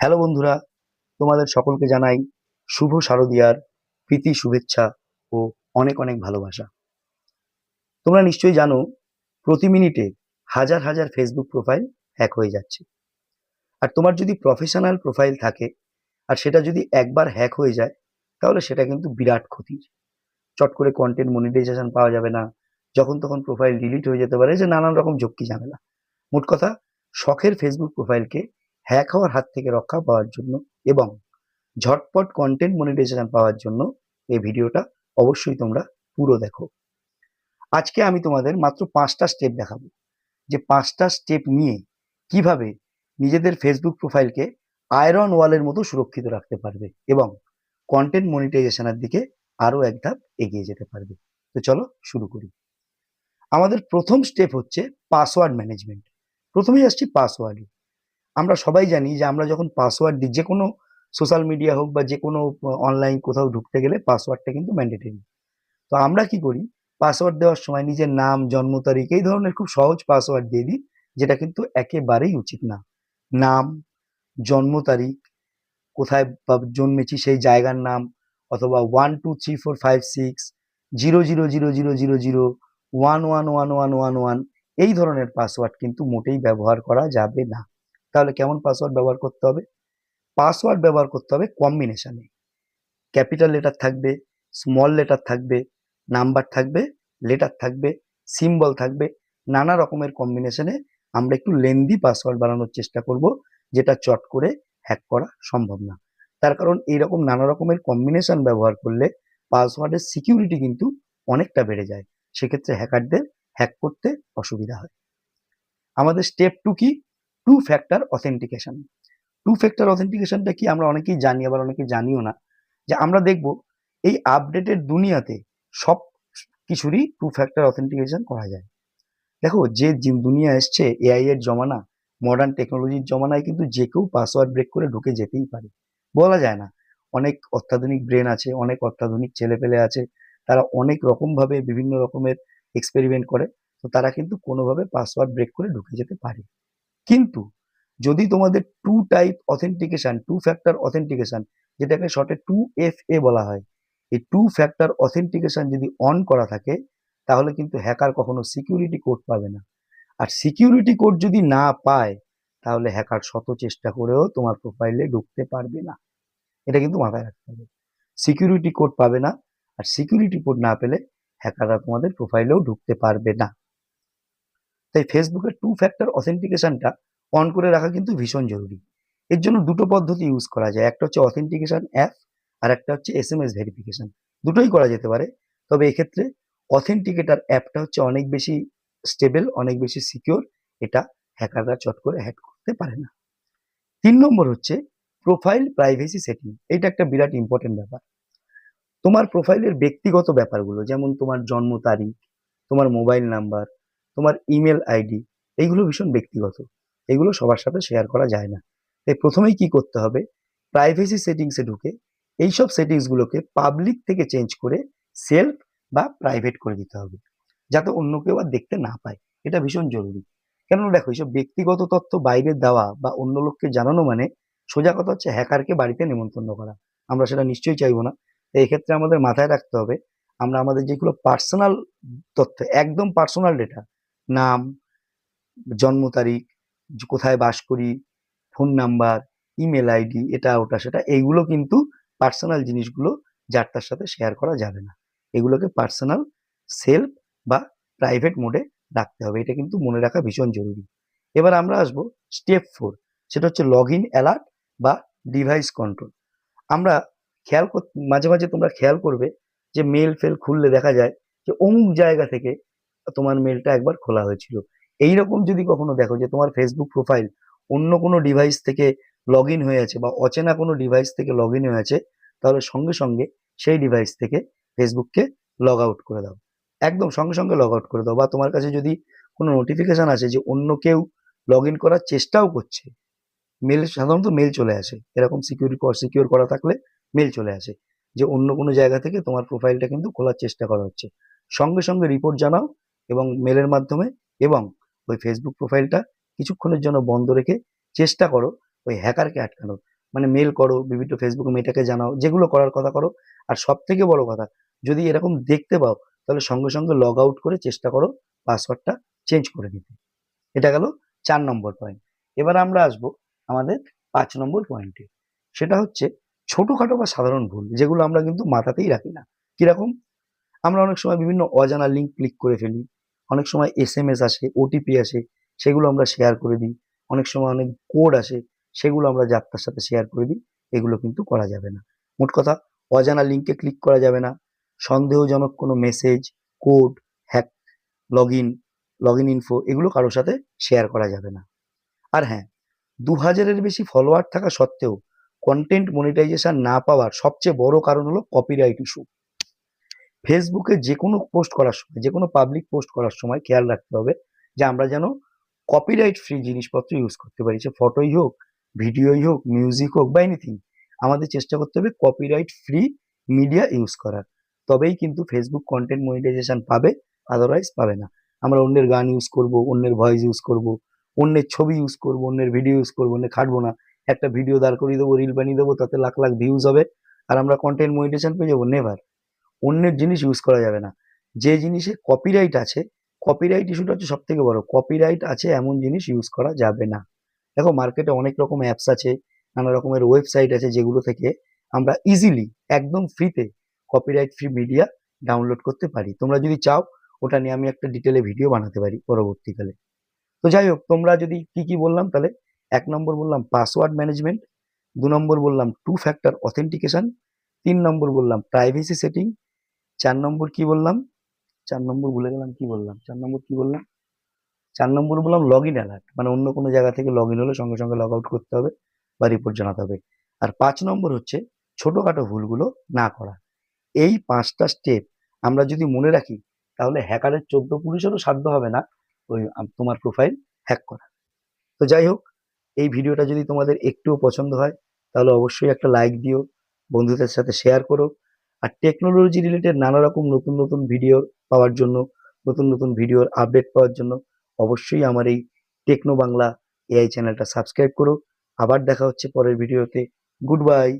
Hello বন্ধুরা, তোমাদের সকলকে জানাই শুভ শারদিয়ার প্রীতি, শুভেচ্ছা ও অনেক অনেক ভালোবাসা। তোমরা নিশ্চয়ই জানো, প্রতি মিনিটে হাজার হাজার ফেসবুক প্রোফাইল হ্যাক হয়ে যাচ্ছে। আর তোমার যদি প্রফেশনাল প্রোফাইল থাকে, আর সেটা যদি একবার হ্যাক হয়ে যায়, তাহলে সেটা কিন্তু বিরাট ক্ষতির। চট করে কন্টেন্ট মনিটাইজেশন পাওয়া যাবে না, যখন তখন প্রোফাইল ডিলিট হয়ে যেতে পারে, যে নানান রকম ঝক্কি ঝামেলা। মোট কথা, শখের ফেসবুক প্রোফাইলকে হ্যাক হওয়ার হাত থেকে রক্ষা পাওয়ার জন্য এবং ঝটপট কন্টেন্ট মনিটাইজেশন পাওয়ার জন্য এই ভিডিওটা অবশ্যই তোমরা পুরো দেখো। আজকে আমি তোমাদের মাত্র পাঁচটা স্টেপ দেখাবো। যে পাঁচটা স্টেপ নিয়ে কীভাবে নিজেদের ফেসবুক প্রোফাইলকে আয়রন ওয়ালের মতো সুরক্ষিত রাখতে পারবে এবং কন্টেন্ট মনিটাইজেশনের দিকে আরও এক ধাপ এগিয়ে যেতে পারবে। তো চলো শুরু করি। আমাদের প্রথম স্টেপ হচ্ছে পাসওয়ার্ড ম্যানেজমেন্ট প্রথমেই আসছি পাসওয়ার্ডে আমরা সবাই জানি যে আমরা যখন পাসওয়ার্ড দিই, যে কোনো সোশ্যাল মিডিয়া হোক বা যে কোনো অনলাইন কোথাও ঢুকতে গেলে পাসওয়ার্ডটা কিন্তু ম্যান্ডেটরি তো আমরা কি করি? পাসওয়ার্ড দেওয়ার সময় নিজের নাম, জন্ম তারিখ এই ধরনের খুব সহজ পাসওয়ার্ড দিয়ে দিই, যেটা কিন্তু একেবারেই উচিত না। নাম, জন্ম তারিখ, কোথায় জন্মেছি, সেই জায়গার নাম অথবা one two three four five six zero zero zero zero zero zero one one one one one one এই ধরনের পাসওয়ার্ড কিন্তু মোটেই ব্যবহার করা যাবে না। তাহলে কেমন পাসওয়ার্ড ব্যবহার করতে হবে? পাসওয়ার্ড ব্যবহার করতে হবে কম্বিনেশানে ক্যাপিটাল লেটার থাকবে স্মল লেটার থাকবে নাম্বার থাকবে লেটার থাকবে সিম্বল থাকবে, নানা রকমের কম্বিনেশনে আমরা একটু লেন্দি পাসওয়ার্ড বানানোর চেষ্টা করব, যেটা চট করে হ্যাক করা সম্ভব না। তার কারণ এইরকম নানা রকমের কম্বিনেশন ব্যবহার করলে পাসওয়ার্ডের সিকিউরিটি কিন্তু অনেকটা বেড়ে যায়। সেক্ষেত্রে হ্যাকারদের হ্যাক করতে অসুবিধা হয়। আমাদের স্টেপ টু কি? Two factor authentication two factor অথেন্টিকেশনটা কি আমরা অনেকেই জানি, আবার অনেকে জানিও না। যে আমরা দেখব এই আপডেটেড দুনিয়াতে সব কিছুরই টু ফ্যাক্টর অথেন্টিকেশন করা যায়। দেখো, যে দুনিয়া এসছে এআই এর জমানা মডার্ন টেকনোলজির জমানায় কিন্তু যে কেউ পাসওয়ার্ড ব্রেক করে ঢুকে যেতেই পারে। বলা যায় না। অনেক অত্যাধুনিক ব্রেন আছে, অনেক অত্যাধুনিক ছেলেপেলে আছে, তারা অনেক রকম ভাবে বিভিন্ন রকমের এক্সপেরিমেন্ট করে, তো তারা কিন্তু কোনোভাবে পাসওয়ার্ড ব্রেক করে ঢুকে যেতে পারে। কিন্তু যদি তোমাদের two type authentication two factor authentication যেটাকে শর্টে টু এফ এ বলা হয়, এই টু ফ্যাক্টর অথেন্টিকেশন যদি অন করা থাকে, তাহলে কিন্তু হ্যাকার কখনো সিকিউরিটি কোড পাবে না। আর সিকিউরিটি কোড যদি না পায়, তাহলে হ্যাকার শত চেষ্টা করেও তোমার প্রোফাইলে ঢুকতে পারবে না। এটা কিন্তু মাথায় রাখতে হবে। সিকিউরিটি কোড পাবে না, আর সিকিউরিটি কোড না পেলে হ্যাকাররা তোমাদের প্রোফাইলেও ঢুকতে পারবে না। তাই ফেসবুকের টু ফ্যাক্টর অথেন্টিকেশনটা অন করে রাখা কিন্তু ভীষণ জরুরি। এর জন্য দুটো পদ্ধতি ইউজ করা যায়। একটা হচ্ছে অথেন্টিকেশন অ্যাপ আর একটা হচ্ছে এস এম এস ভেরিফিকেশন দুটোই করা যেতে পারে। তবে এক্ষেত্রে অথেন্টিকেটার অ্যাপটা হচ্ছে অনেক বেশি স্টেবল অনেক বেশি সিকিউর এটা হ্যাকাররা চট করে হ্যাক করতে পারে না। তিন নম্বর হচ্ছে প্রোফাইল প্রাইভেসি সেটিং এটা একটা বিরাট ইম্পর্টেন্ট ব্যাপার। তোমার প্রোফাইলের ব্যক্তিগত ব্যাপারগুলো, যেমন তোমার জন্ম তারিখ, তোমার মোবাইল নাম্বার তোমার ইমেল আইডি এইগুলো ভীষণ ব্যক্তিগত। এগুলো সবার সাথে শেয়ার করা যায় না। তাই প্রথমেই কি করতে হবে? প্রাইভেসি সেটিংসে ঢুকে এইসব সেটিংসগুলোকে পাবলিক থেকে চেঞ্জ করে সেলফ বা প্রাইভেট করে দিতে হবে। যাতে অন্য কেউ আর দেখতে না পায়। এটা ভীষণ জরুরি। কেননা দেখো, এইসব ব্যক্তিগত তথ্য বাইরে দেওয়া বা অন্য লোককে জানানো মানে সোজা কথা হচ্ছে হ্যাকারকে বাড়িতে নেমন্তন্ন করা। আমরা সেটা নিশ্চয়ই চাইব না। তাই এক্ষেত্রে আমাদের মাথায় রাখতে হবে, আমরা আমাদের যেগুলো পার্সোনাল তথ্য, একদম পার্সোনাল ডেটা নাম, জন্ম তারিখ কোথায় বাস করি ফোন নাম্বার ইমেল আইডি এটা, ওটা, সেটা, এইগুলো কিন্তু পার্সোনাল জিনিসগুলো যার তার সাথে শেয়ার করা যাবে না। এগুলোকে পার্সোনাল সেলফ বা প্রাইভেট মোডে রাখতে হবে। এটা কিন্তু মনে রাখা ভীষণ জরুরি। এবার আমরা আসব স্টেপ ফোর সেটা হচ্ছে লগ ইন অ্যালার্ট বা ডিভাইস কন্ট্রোল আমরা খেয়াল মাঝে মাঝে তোমরা খেয়াল করবে যে মেল ফেল খুললে দেখা যায় যে অমুক জায়গা থেকে তোমার মেলটা একবার খোলা হয়েছিল। এই রকম যদি কখনো দেখো যে তোমার ফেসবুক প্রোফাইল অন্য কোনো ডিভাইস থেকে লগ ইন হয়ে আছে বা অচেনা কোনো ডিভাইস থেকে লগ ইন হয়ে আছে, তাহলে সঙ্গে সঙ্গে সেই ডিভাইস থেকে ফেসবুককে লগ আউট করে দাও। একদম সঙ্গে সঙ্গে লগ আউট করে দাও বা তোমার কাছে যদি কোনো নোটিফিকেশন আছে যে অন্য কেউ লগ ইন করার চেষ্টাও করছে মেল সাধারণত মেল চলে আসে। এরকম সিকিউর সিকিউর করা থাকলে মেল চলে আসে যে অন্য কোনো জায়গা থেকে তোমার প্রোফাইলটা কিন্তু খোলার চেষ্টা করা হচ্ছে। সঙ্গে সঙ্গে রিপোর্ট জানাও এবং মেলের মাধ্যমে এবং ওই ফেসবুক প্রোফাইলটা কিছুক্ষণের জন্য বন্ধ রেখে চেষ্টা করো ওই হ্যাকারকে আটকানোর। মানে মেল করো, বিভিন্ন ফেসবুকে মেয়েটাকে জানাও, যেগুলো করার কথা করো। আর সব থেকে বড় কথা, যদি এরকম দেখতে পাও, তাহলে সঙ্গে সঙ্গে লগ আউট করে চেষ্টা করো পাসওয়ার্ডটা চেঞ্জ করে নিতে। এটা গেল চার নম্বর পয়েন্ট এবার আমরা আসব আমাদের পাঁচ নম্বর পয়েন্টে সেটা হচ্ছে ছোটোখাটো বা সাধারণ ভুল, যেগুলো আমরা কিন্তু মাথাতেই রাখি না। কীরকম? আমরা অনেক সময় বিভিন্ন অজানা লিঙ্ক ক্লিক করে ফেলি অনেক সময় এস এম এস আসে ওটিপি আসে, সেগুলো আমরা শেয়ার করে দিই। অনেক সময় অনেক কোড আসে, সেগুলো আমরা যাত্রার সাথে শেয়ার করে দিই, এগুলো কিন্তু করা যাবে না। মোট কথা, অজানা লিঙ্কে ক্লিক করা যাবে না। সন্দেহজনক কোনো message code hack log in log in info এগুলো কারোর সাথে শেয়ার করা যাবে না। আর হ্যাঁ দু হাজারের বেশি ফলোয়ার থাকা সত্ত্বেও কন্টেন্ট মনিটাইজেশন না পাওয়ার সবচেয়ে বড় কারণ হলো কপিরাইট ইস্যু ফেসবুকে যে কোনো পোস্ট করার সময় যে কোনো পাবলিক পোস্ট করার সময় খেয়াল রাখতে হবে যে আমরা যেন কপিরাইট ফ্রি জিনিসপত্র ইউজ করতে পারি। সে ফটোই হোক ভিডিওই হোক মিউজিক হোক বা এনিথিং আমাদের চেষ্টা করতে হবে কপিরাইট ফ্রি মিডিয়া ইউজ করার। তবেই কিন্তু ফেসবুক কন্টেন্ট মনিটাইজেশন পাবে আদারওয়াইজ পাবে না। আমরা অন্যের গান ইউজ করব, অন্যের ভয়েস ইউজ করব, অন্যের ছবি ইউজ করব, অন্যের ভিডিও ইউজ করব, অন্যের খাটবো না। একটা ভিডিও দাঁড় করিয়ে দেবো রিল বানিয়ে দেবো, তাতে লাখ লাখ ভিউজ হবে, আর আমরা কন্টেন্ট মনিটাইজেশন পেয়ে যাব নেভার অন্যের জিনিস ইউজ করা যাবে না। যে জিনিসে কপিরাইট আছে কপিরাইট ইস্যুটা হচ্ছে সব থেকে বড়। কপিরাইট আছে এমন জিনিস ইউজ করা যাবে না। দেখো মার্কেটে অনেক রকম অ্যাপস আছে, নানা রকমের ওয়েবসাইট আছে যেগুলো থেকে আমরা ইজিলি একদম ফ্রিতে কপিরাইট ফ্রি মিডিয়া ডাউনলোড করতে পারি। তোমরা যদি চাও, ওটা নিয়ে আমি একটা ডিটেলে ভিডিও বানাতে পারি পরবর্তীকালে। তো যাই হোক, তোমরা যদি কি কি বললাম তাহলে, এক নম্বর বললাম পাসওয়ার্ড ম্যানেজমেন্ট দু নম্বর বললাম টু ফ্যাক্টর অথেন্টিকেশন তিন নম্বর বললাম প্রাইভেসি সেটিং চার নম্বর কি বললাম? চার নম্বর ভুলে গেলাম, কি বললাম? চার নম্বর কি বললাম? চার নম্বর বললাম লগ ইন অ্যালার্ট মানে অন্য কোনো জায়গা থেকে লগ ইন হলে সঙ্গে সঙ্গে লগ আউট করতে হবে বা রিপোর্ট জানাতে হবে। আর পাঁচ নম্বর হচ্ছে ছোটোখাটো ভুলগুলো না করা। এই পাঁচটা স্টেপ আমরা যদি মনে রাখি, তাহলে হ্যাকারের চোদ্দ পুরুষেরও সাধ্য হবে না ওই তোমার প্রোফাইল হ্যাক করা। তো যাই হোক, এই ভিডিওটা যদি তোমাদের একটুও পছন্দ হয়, তাহলে অবশ্যই একটা লাইক দিও, বন্ধুদের সাথে শেয়ার করো আর টেকনোলজি রিলেটেড নানা রকম নতুন নতুন ভিডিও পাওয়ার জন্য, নতুন নতুন ভিডিওর আপডেট পাওয়ার জন্য অবশ্যই আমার এই টেকনো বাংলা এআই চ্যানেলটা সাবস্ক্রাইব করো। আবার দেখা হচ্ছে পরের ভিডিওতে গুড বাই